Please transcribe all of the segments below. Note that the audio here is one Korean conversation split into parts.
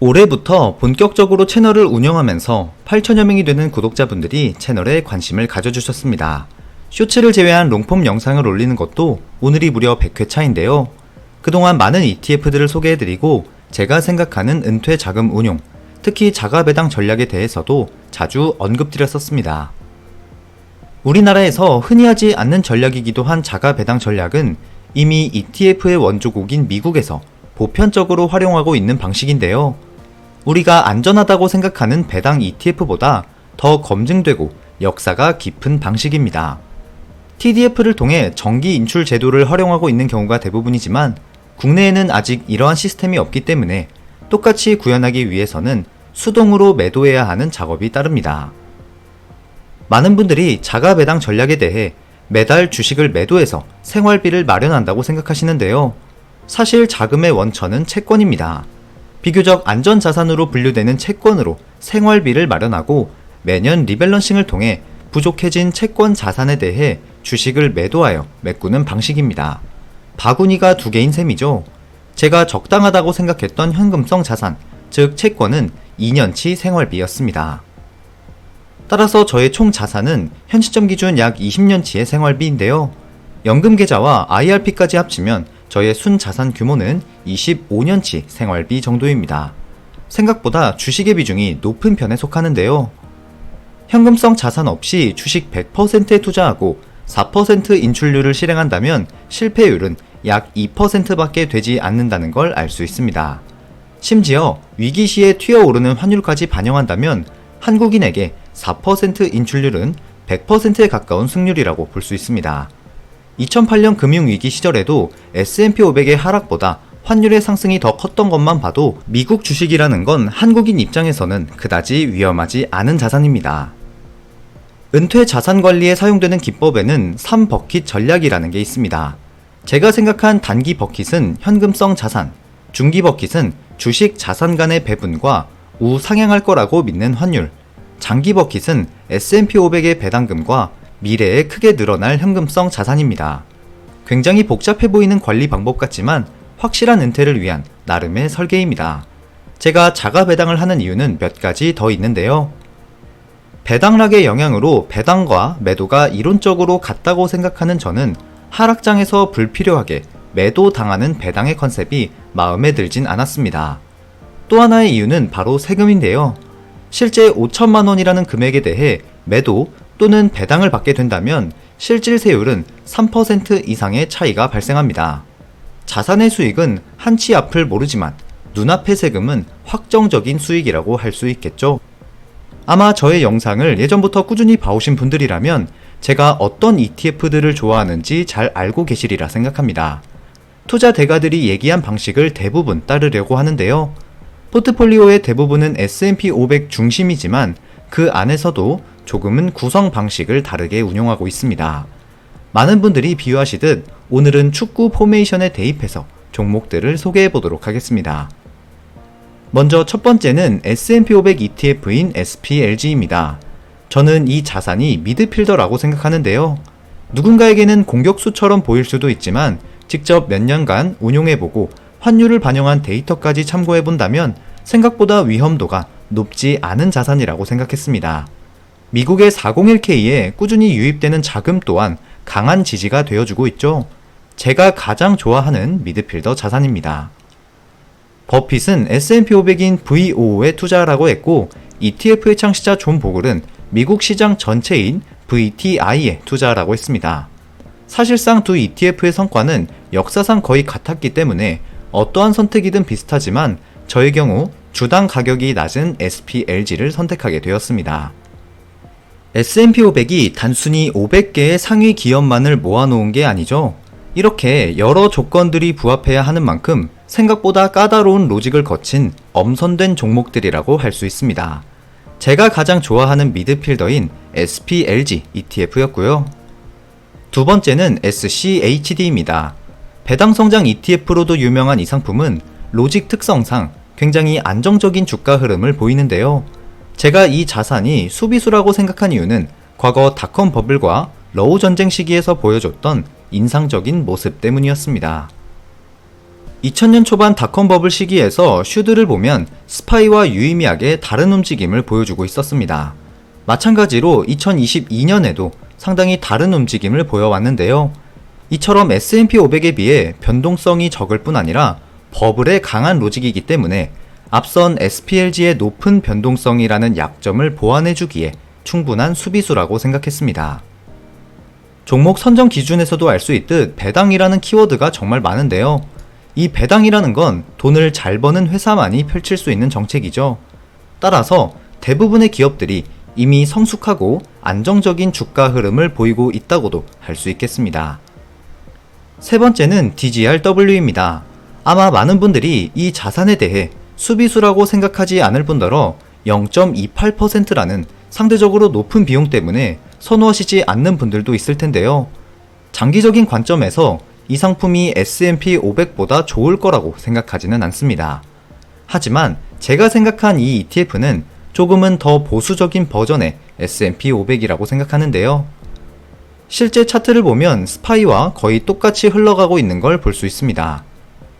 올해부터 본격적으로 채널을 운영하면서 8천여 명이 되는 구독자분들이 채널에 관심을 가져주셨습니다. 쇼츠를 제외한 롱폼 영상을 올리는 것도 오늘이 무려 100회 차인데요. 그동안 많은 ETF들을 소개해드리고 제가 생각하는 은퇴 자금 운용, 특히 자가 배당 전략에 대해서도 자주 언급드렸었습니다. 우리나라에서 흔히 하지 않는 전략이기도 한 자가 배당 전략은 이미 ETF의 원조국인 미국에서 보편적으로 활용하고 있는 방식인데요. 우리가 안전하다고 생각하는 배당 ETF보다 더 검증되고 역사가 깊은 방식입니다. TDF를 통해 정기 인출 제도를 활용하고 있는 경우가 대부분이지만 국내에는 아직 이러한 시스템이 없기 때문에 똑같이 구현하기 위해서는 수동으로 매도해야 하는 작업이 따릅니다. 많은 분들이 자가 배당 전략에 대해 매달 주식을 매도해서 생활비를 마련한다고 생각하시는데요. 사실 자금의 원천은 채권입니다. 비교적 안전 자산으로 분류되는 채권으로 생활비를 마련하고 매년 리밸런싱을 통해 부족해진 채권 자산에 대해 주식을 매도하여 메꾸는 방식입니다. 바구니가 두 개인 셈이죠. 제가 적당하다고 생각했던 현금성 자산, 즉 채권은 2년치 생활비였습니다. 따라서 저의 총 자산은 현 시점 기준 약 20년치의 생활비인데요. 연금 계좌와 IRP까지 합치면 저의 순 자산 규모는 25년치 생활비 정도입니다. 생각보다 주식의 비중이 높은 편에 속하는데요. 현금성 자산 없이 주식 100%에 투자하고 4% 인출률을 실행한다면 실패율은 약 2%밖에 되지 않는다는 걸 알 수 있습니다. 심지어 위기 시에 튀어오르는 환율까지 반영한다면 한국인에게 4% 인출률은 100%에 가까운 승률이라고 볼 수 있습니다. 2008년 금융위기 시절에도 S&P 500의 하락보다 환율의 상승이 더 컸던 것만 봐도 미국 주식이라는 건 한국인 입장에서는 그다지 위험하지 않은 자산입니다. 은퇴 자산 관리에 사용되는 기법에는 3버킷 전략이라는 게 있습니다. 제가 생각한 단기 버킷은 현금성 자산, 중기 버킷은 주식 자산 간의 배분과 우상향할 거라고 믿는 환율, 장기 버킷은 S&P 500의 배당금과 미래에 크게 늘어날 현금성 자산입니다. 굉장히 복잡해 보이는 관리 방법 같지만 확실한 은퇴를 위한 나름의 설계입니다. 제가 자가 배당을 하는 이유는 몇 가지 더 있는데요. 배당락의 영향으로 배당과 매도가 이론적으로 같다고 생각하는 저는 하락장에서 불필요하게 매도 당하는 배당의 컨셉이 마음에 들진 않았습니다. 또 하나의 이유는 바로 세금인데요. 실제 5천만 원이라는 금액에 대해 매도 또는 배당을 받게 된다면 실질세율은 3% 이상의 차이가 발생합니다. 자산의 수익은 한치 앞을 모르지만 눈앞의 세금은 확정적인 수익이라고 할 수 있겠죠. 아마 저의 영상을 예전부터 꾸준히 봐오신 분들이라면 제가 어떤 ETF들을 좋아하는지 잘 알고 계시리라 생각합니다. 투자 대가들이 얘기한 방식을 대부분 따르려고 하는데요. 포트폴리오의 대부분은 S&P 500 중심이지만 그 안에서도 조금은 구성 방식을 다르게 운용하고 있습니다. 많은 분들이 비유하시듯 오늘은 축구 포메이션에 대입해서 종목들을 소개해 보도록 하겠습니다. 먼저 첫 번째는 S&P 500 ETF인 SPLG입니다. 저는 이 자산이 미드필더라고 생각하는데요. 누군가에게는 공격수처럼 보일 수도 있지만 직접 몇 년간 운용해보고 환율을 반영한 데이터까지 참고해본다면 생각보다 위험도가 높지 않은 자산이라고 생각했습니다. 미국의 401k에 꾸준히 유입되는 자금 또한 강한 지지가 되어주고 있죠. 제가 가장 좋아하는 미드필더 자산입니다. 버핏은 S&P 500인 V55에 투자하라고 했고 ETF의 창시자 존 보글은 미국 시장 전체인 VTI에 투자하라고 했습니다. 사실상 두 ETF의 성과는 역사상 거의 같았기 때문에 어떠한 선택이든 비슷하지만 저의 경우 주당 가격이 낮은 SPLG를 선택하게 되었습니다. S&P 500이 단순히 500개의 상위 기업만을 모아놓은 게 아니죠. 이렇게 여러 조건들이 부합해야 하는 만큼 생각보다 까다로운 로직을 거친 엄선된 종목들이라고 할 수 있습니다. 제가 가장 좋아하는 미드필더인 SPLG ETF였고요. 두 번째는 SCHD입니다. 배당성장 ETF로도 유명한 이 상품은 로직 특성상 굉장히 안정적인 주가 흐름을 보이는데요. 제가 이 자산이 수비수라고 생각한 이유는 과거 닷컴 버블과 러우 전쟁 시기에서 보여줬던 인상적인 모습 때문이었습니다. 2000년 초반 닷컴 버블 시기에서 슈드를 보면 스파이와 유의미하게 다른 움직임을 보여주고 있었습니다. 마찬가지로 2022년에도 상당히 다른 움직임을 보여왔는데요. 이처럼 S&P 500에 비해 변동성이 적을 뿐 아니라 버블의 강한 로직이기 때문에 앞선 SPLG의 높은 변동성이라는 약점을 보완해주기에 충분한 수비수라고 생각했습니다. 종목 선정 기준에서도 알 수 있듯 배당이라는 키워드가 정말 많은데요. 이 배당이라는 건 돈을 잘 버는 회사만이 펼칠 수 있는 정책이죠. 따라서 대부분의 기업들이 이미 성숙하고 안정적인 주가 흐름을 보이고 있다고도 할 수 있겠습니다. 세 번째는 DGRW입니다. 아마 많은 분들이 이 자산에 대해 수비수라고 생각하지 않을 뿐더러 0.28%라는 상대적으로 높은 비용 때문에 선호하시지 않는 분들도 있을 텐데요. 장기적인 관점에서 이 상품이 S&P 500보다 좋을 거라고 생각하지는 않습니다. 하지만 제가 생각한 이 ETF는 조금은 더 보수적인 버전의 S&P 500이라고 생각하는데요. 실제 차트를 보면 스파이와 거의 똑같이 흘러가고 있는 걸 볼 수 있습니다.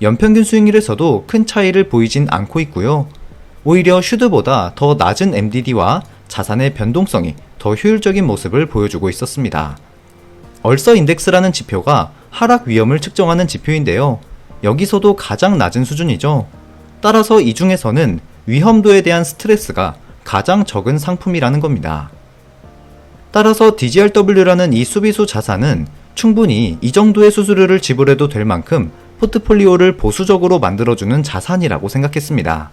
연평균 수익률에서도 큰 차이를 보이진 않고 있고요. 오히려 슈드보다 더 낮은 MDD와 자산의 변동성이 더 효율적인 모습을 보여주고 있었습니다. 얼서 인덱스라는 지표가 하락 위험을 측정하는 지표인데요. 여기서도 가장 낮은 수준이죠. 따라서 이 중에서는 위험도에 대한 스트레스가 가장 적은 상품이라는 겁니다. 따라서 DGRW라는 이 수비수 자산은 충분히 이 정도의 수수료를 지불해도 될 만큼 포트폴리오를 보수적으로 만들어주는 자산이라고 생각했습니다.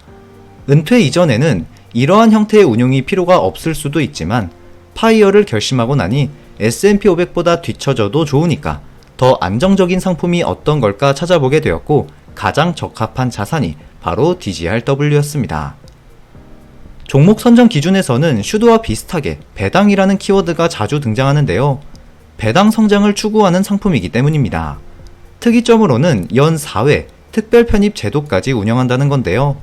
은퇴 이전에는 이러한 형태의 운용이 필요가 없을 수도 있지만 파이어를 결심하고 나니 S&P 500보다 뒤처져도 좋으니까 더 안정적인 상품이 어떤 걸까 찾아보게 되었고 가장 적합한 자산이 바로 DGRW였습니다. 종목 선정 기준에서는 슈드와 비슷하게 배당이라는 키워드가 자주 등장하는데요. 배당 성장을 추구하는 상품이기 때문입니다. 특이점으로는 연 4회 특별 편입 제도까지 운영한다는 건데요.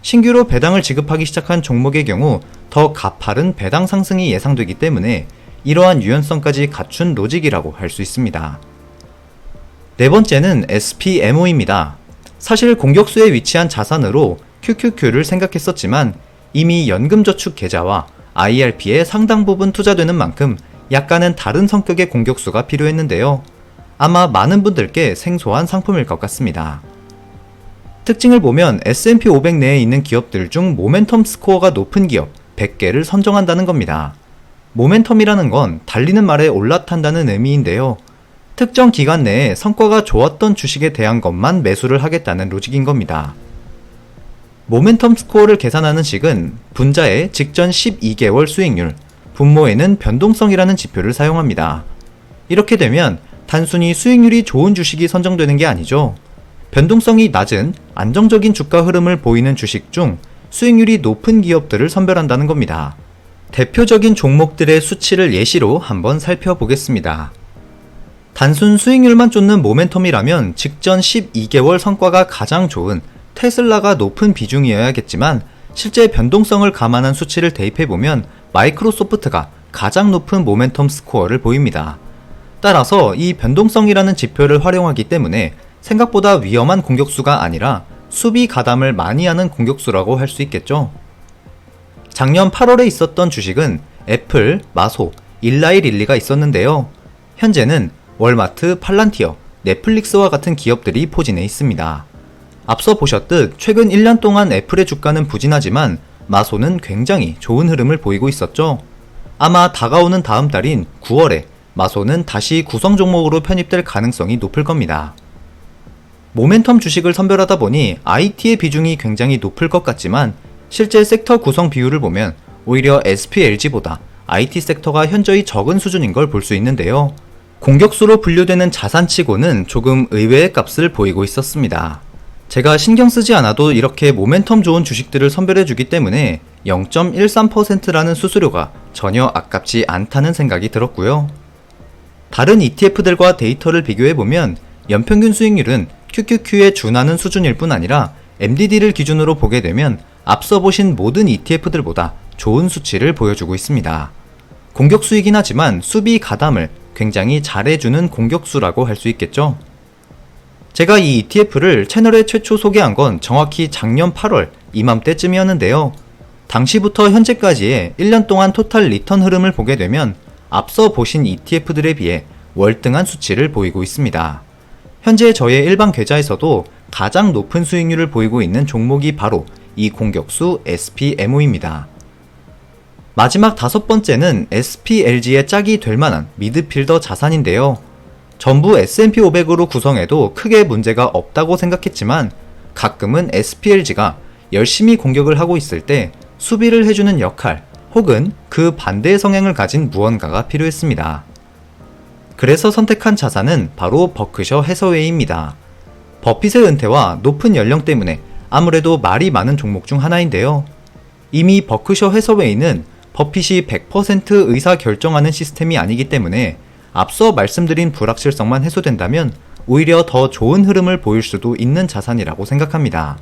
신규로 배당을 지급하기 시작한 종목의 경우 더 가파른 배당 상승이 예상되기 때문에 이러한 유연성까지 갖춘 로직이라고 할 수 있습니다. 네 번째는 SPMO입니다. 사실 공격수에 위치한 자산으로 QQQ를 생각했었지만 이미 연금저축 계좌와 IRP에 상당 부분 투자되는 만큼 약간은 다른 성격의 공격수가 필요했는데요. 아마 많은 분들께 생소한 상품일 것 같습니다. 특징을 보면 S&P 500 내에 있는 기업들 중 모멘텀 스코어가 높은 기업 100개를 선정한다는 겁니다. 모멘텀이라는 건 달리는 말에 올라탄다는 의미인데요. 특정 기간 내에 성과가 좋았던 주식에 대한 것만 매수를 하겠다는 로직인 겁니다. 모멘텀 스코어를 계산하는 식은 분자의 직전 12개월 수익률, 분모에는 변동성이라는 지표를 사용합니다. 이렇게 되면 단순히 수익률이 좋은 주식이 선정되는 게 아니죠. 변동성이 낮은 안정적인 주가 흐름을 보이는 주식 중 수익률이 높은 기업들을 선별한다는 겁니다. 대표적인 종목들의 수치를 예시로 한번 살펴보겠습니다. 단순 수익률만 쫓는 모멘텀이라면 직전 12개월 성과가 가장 좋은 테슬라가 높은 비중이어야겠지만 실제 변동성을 감안한 수치를 대입해보면 마이크로소프트가 가장 높은 모멘텀 스코어를 보입니다. 따라서 이 변동성이라는 지표를 활용하기 때문에 생각보다 위험한 공격수가 아니라 수비 가담을 많이 하는 공격수라고 할 수 있겠죠. 작년 8월에 있었던 주식은 애플, 마소, 일라이 릴리가 있었는데요. 현재는 월마트, 팔란티어, 넷플릭스와 같은 기업들이 포진해 있습니다. 앞서 보셨듯 최근 1년 동안 애플의 주가는 부진하지만 마소는 굉장히 좋은 흐름을 보이고 있었죠. 아마 다가오는 다음 달인 9월에 마소는 다시 구성 종목으로 편입될 가능성이 높을 겁니다. 모멘텀 주식을 선별하다 보니 IT의 비중이 굉장히 높을 것 같지만 실제 섹터 구성 비율을 보면 오히려 SPLG보다 IT 섹터가 현저히 적은 수준인 걸 볼 수 있는데요. 공격수로 분류되는 자산치고는 조금 의외의 값을 보이고 있었습니다. 제가 신경 쓰지 않아도 이렇게 모멘텀 좋은 주식들을 선별해 주기 때문에 0.13%라는 수수료가 전혀 아깝지 않다는 생각이 들었고요. 다른 ETF들과 데이터를 비교해보면 연평균 수익률은 QQQ에 준하는 수준일 뿐 아니라 MDD를 기준으로 보게 되면 앞서 보신 모든 ETF들보다 좋은 수치를 보여주고 있습니다. 공격수이긴 하지만 수비 가담을 굉장히 잘해주는 공격수라고 할 수 있겠죠. 제가 이 ETF를 채널에 최초 소개한 건 정확히 작년 8월 이맘때쯤이었는데요. 당시부터 현재까지의 1년 동안 토탈 리턴 흐름을 보게 되면 앞서 보신 ETF들에 비해 월등한 수치를 보이고 있습니다. 현재 저의 일반 계좌에서도 가장 높은 수익률을 보이고 있는 종목이 바로 이 공격수 SPMO입니다. 마지막 다섯 번째는 SPLG의 짝이 될 만한 미드필더 자산인데요. 전부 S&P 500으로 구성해도 크게 문제가 없다고 생각했지만 가끔은 SPLG가 열심히 공격을 하고 있을 때 수비를 해주는 역할 혹은 그 반대의 성향을 가진 무언가가 필요했습니다. 그래서 선택한 자산은 바로 버크셔 해서웨이입니다. 버핏의 은퇴와 높은 연령 때문에 아무래도 말이 많은 종목 중 하나인데요. 이미 버크셔 해서웨이는 버핏이 100% 의사 결정하는 시스템이 아니기 때문에 앞서 말씀드린 불확실성만 해소된다면 오히려 더 좋은 흐름을 보일 수도 있는 자산이라고 생각합니다.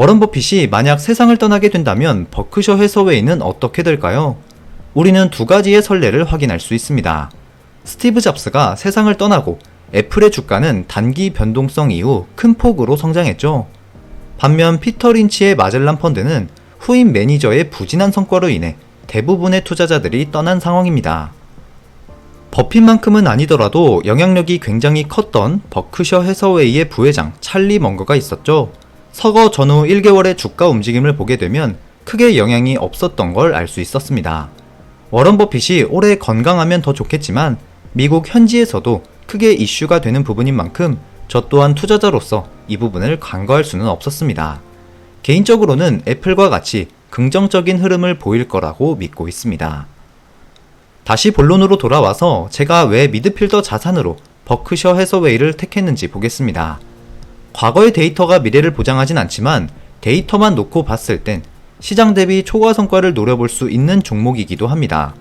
워런 버핏이 만약 세상을 떠나게 된다면 버크셔 해서웨이는 어떻게 될까요? 우리는 두 가지의 선례를 확인할 수 있습니다. 스티브 잡스가 세상을 떠나고 애플의 주가는 단기 변동성 이후 큰 폭으로 성장했죠. 반면 피터 린치의 마젤란 펀드는 후임 매니저의 부진한 성과로 인해 대부분의 투자자들이 떠난 상황입니다. 버핏만큼은 아니더라도 영향력이 굉장히 컸던 버크셔 해서웨이의 부회장 찰리 먼거가 있었죠. 서거 전후 1개월의 주가 움직임을 보게 되면 크게 영향이 없었던 걸 알 수 있었습니다. 워런 버핏이 올해 건강하면 더 좋겠지만 미국 현지에서도 크게 이슈가 되는 부분인 만큼 저 또한 투자자로서 이 부분을 간과할 수는 없었습니다. 개인적으로는 애플과 같이 긍정적인 흐름을 보일 거라고 믿고 있습니다. 다시 본론으로 돌아와서 제가 왜 미드필더 자산으로 버크셔 해서웨이를 택했는지 보겠습니다. 과거의 데이터가 미래를 보장하진 않지만 데이터만 놓고 봤을 땐 시장 대비 초과 성과를 노려볼 수 있는 종목이기도 합니다.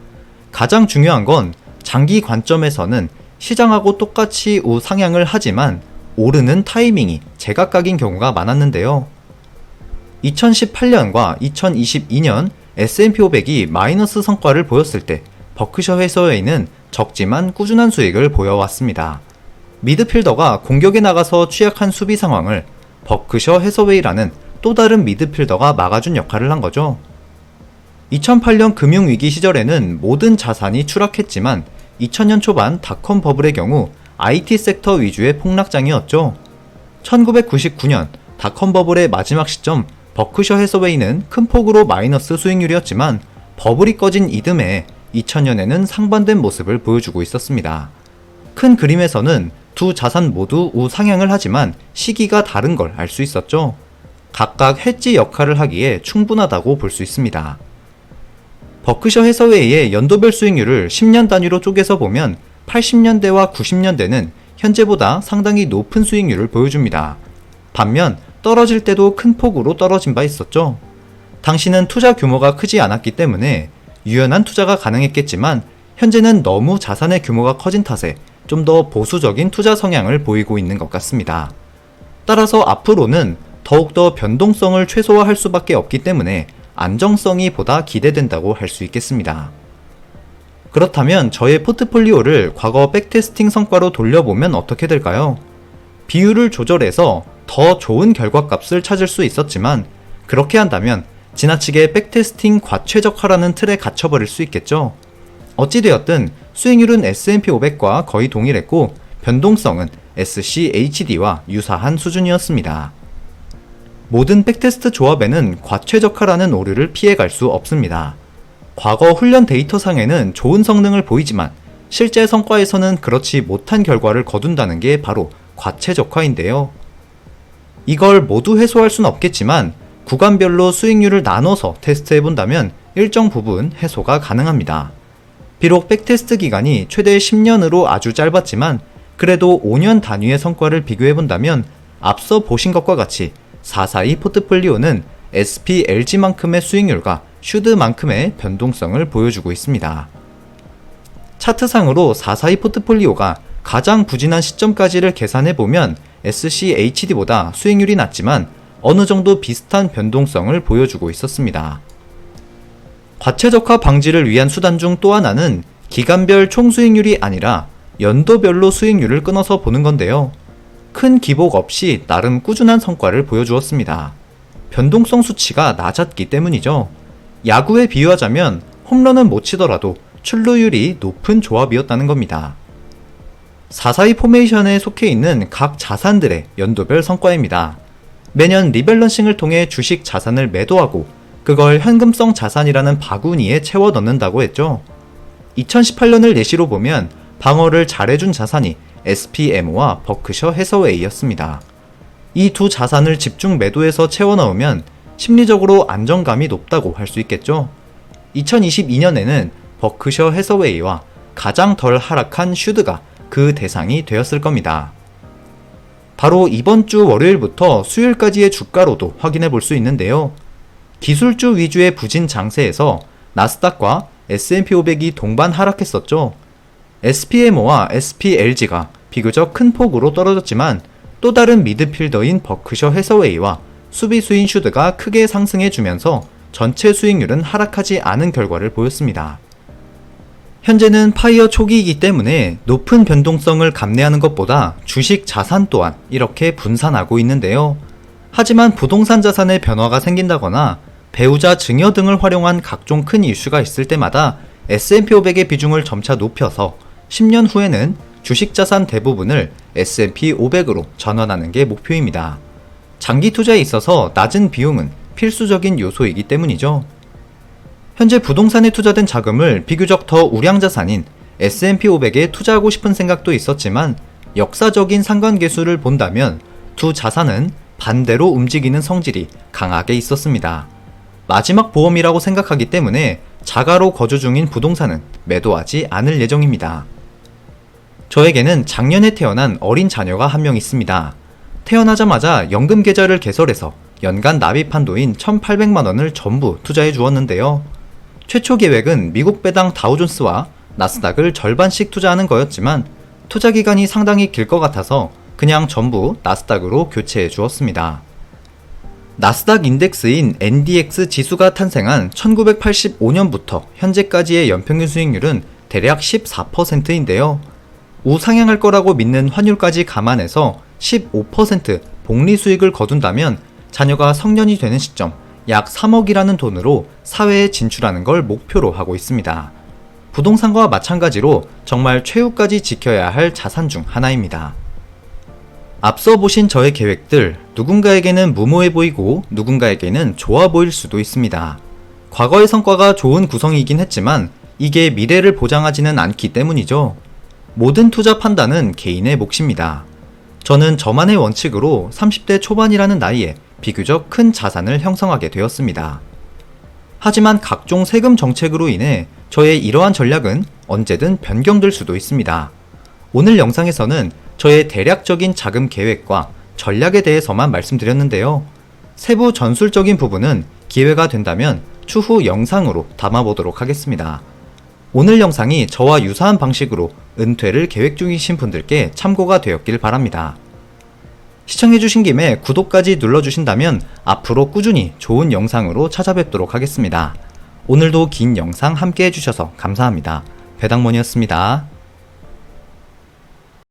가장 중요한 건 장기 관점에서는 시장하고 똑같이 우상향을 하지만 오르는 타이밍이 제각각인 경우가 많았는데요. 2018년과 2022년 S&P 500이 마이너스 성과를 보였을 때 버크셔 해서웨이는 적지만 꾸준한 수익을 보여왔습니다. 미드필더가 공격에 나가서 취약한 수비 상황을 버크셔 해서웨이라는 또 다른 미드필더가 막아준 역할을 한 거죠. 2008년 금융위기 시절에는 모든 자산이 추락했지만 2000년 초반 닷컴 버블의 경우 IT 섹터 위주의 폭락장이었죠. 1999년 닷컴 버블의 마지막 시점 버크셔 해서웨이는 큰 폭으로 마이너스 수익률이었지만 버블이 꺼진 이듬해 2000년에는 상반된 모습을 보여주고 있었습니다. 큰 그림에서는 두 자산 모두 우상향을 하지만 시기가 다른 걸 알 수 있었죠. 각각 해지 역할을 하기에 충분하다고 볼 수 있습니다. 버크셔 해서웨이의 연도별 수익률을 10년 단위로 쪼개서 보면 80년대와 90년대는 현재보다 상당히 높은 수익률을 보여줍니다. 반면 떨어질 때도 큰 폭으로 떨어진 바 있었죠. 당시는 투자 규모가 크지 않았기 때문에 유연한 투자가 가능했겠지만 현재는 너무 자산의 규모가 커진 탓에 좀 더 보수적인 투자 성향을 보이고 있는 것 같습니다. 따라서 앞으로는 더욱더 변동성을 최소화할 수밖에 없기 때문에 안정성이 보다 기대된다고 할 수 있겠습니다. 그렇다면 저의 포트폴리오를 과거 백테스팅 성과로 돌려보면 어떻게 될까요? 비율을 조절해서 더 좋은 결과값을 찾을 수 있었지만 그렇게 한다면 지나치게 백테스팅 과최적화라는 틀에 갇혀버릴 수 있겠죠. 어찌되었든 수익률은 S&P 500과 거의 동일했고 변동성은 SCHD와 유사한 수준이었습니다. 모든 백테스트 조합에는 과최적화라는 오류를 피해갈 수 없습니다. 과거 훈련 데이터상에는 좋은 성능을 보이지만 실제 성과에서는 그렇지 못한 결과를 거둔다는 게 바로 과최적화인데요. 이걸 모두 해소할 수는 없겠지만 구간별로 수익률을 나눠서 테스트해 본다면 일정 부분 해소가 가능합니다. 비록 백테스트 기간이 최대 10년으로 아주 짧았지만 그래도 5년 단위의 성과를 비교해 본다면 앞서 보신 것과 같이 442 포트폴리오는 SPLG만큼의 수익률과 슈드만큼의 변동성을 보여주고 있습니다. 차트상으로 442 포트폴리오가 가장 부진한 시점까지를 계산해 보면 SCHD보다 수익률이 낮지만 어느 정도 비슷한 변동성을 보여주고 있었습니다. 과체적화 방지를 위한 수단 중 또 하나는 기간별 총수익률이 아니라 연도별로 수익률을 끊어서 보는 건데요. 큰 기복 없이 나름 꾸준한 성과를 보여주었습니다. 변동성 수치가 낮았기 때문이죠. 야구에 비유하자면 홈런은 못 치더라도 출루율이 높은 조합이었다는 겁니다. 442 포메이션에 속해 있는 각 자산들의 연도별 성과입니다. 매년 리밸런싱을 통해 주식 자산을 매도하고 그걸 현금성 자산이라는 바구니에 채워 넣는다고 했죠. 2018년을 예시로 보면 방어를 잘해준 자산이 SPM와 버크셔 해서웨이였습니다. 이 두 자산을 집중 매도해서 채워 넣으면 심리적으로 안정감이 높다고 할 수 있겠죠. 2022년에는 버크셔 해서웨이와 가장 덜 하락한 슈드가 그 대상이 되었을 겁니다. 바로 이번 주 월요일부터 수요일까지의 주가로도 확인해 볼 수 있는데요. 기술주 위주의 부진 장세에서 나스닥과 S&P 500이 동반 하락했었죠. SPMO와 SPLG가 비교적 큰 폭으로 떨어졌지만 또 다른 미드필더인 버크셔 해서웨이와 수비수인 슈드가 크게 상승해주면서 전체 수익률은 하락하지 않은 결과를 보였습니다. 현재는 파이어 초기이기 때문에 높은 변동성을 감내하는 것보다 주식 자산 또한 이렇게 분산하고 있는데요. 하지만 부동산 자산의 변화가 생긴다거나 배우자 증여 등을 활용한 각종 큰 이슈가 있을 때마다 S&P 500의 비중을 점차 높여서 10년 후에는 주식 자산 대부분을 S&P 500으로 전환하는 게 목표입니다. 장기 투자에 있어서 낮은 비용은 필수적인 요소이기 때문이죠. 현재 부동산에 투자된 자금을 비교적 더 우량 자산인 S&P 500에 투자하고 싶은 생각도 있었지만 역사적인 상관계수를 본다면 두 자산은 반대로 움직이는 성질이 강하게 있었습니다. 마지막 보험이라고 생각하기 때문에 자가로 거주 중인 부동산은 매도하지 않을 예정입니다. 저에게는 작년에 태어난 어린 자녀가 한 명 있습니다. 태어나자마자 연금 계좌를 개설해서 연간 납입 한도인 1,800만 원을 전부 투자해 주었는데요. 최초 계획은 미국 배당 다우존스와 나스닥을 절반씩 투자하는 거였지만 투자 기간이 상당히 길 것 같아서 그냥 전부 나스닥으로 교체해 주었습니다. 나스닥 인덱스인 NDX 지수가 탄생한 1985년부터 현재까지의 연평균 수익률은 대략 14%인데요. 우상향할 거라고 믿는 환율까지 감안해서 15% 복리 수익을 거둔다면 자녀가 성년이 되는 시점 약 3억이라는 돈으로 사회에 진출하는 걸 목표로 하고 있습니다. 부동산과 마찬가지로 정말 최후까지 지켜야 할 자산 중 하나입니다. 앞서 보신 저의 계획들, 누군가에게는 무모해 보이고 누군가에게는 좋아 보일 수도 있습니다. 과거의 성과가 좋은 구성이긴 했지만 이게 미래를 보장하지는 않기 때문이죠. 모든 투자 판단은 개인의 몫입니다. 저는 저만의 원칙으로 30대 초반이라는 나이에 비교적 큰 자산을 형성하게 되었습니다. 하지만 각종 세금 정책으로 인해 저의 이러한 전략은 언제든 변경될 수도 있습니다. 오늘 영상에서는 저의 대략적인 자금 계획과 전략에 대해서만 말씀드렸는데요. 세부 전술적인 부분은 기회가 된다면 추후 영상으로 담아보도록 하겠습니다. 오늘 영상이 저와 유사한 방식으로 은퇴를 계획 중이신 분들께 참고가 되었길 바랍니다. 시청해주신 김에 구독까지 눌러주신다면 앞으로 꾸준히 좋은 영상으로 찾아뵙도록 하겠습니다. 오늘도 긴 영상 함께 해주셔서 감사합니다. 배당mon이었습니다.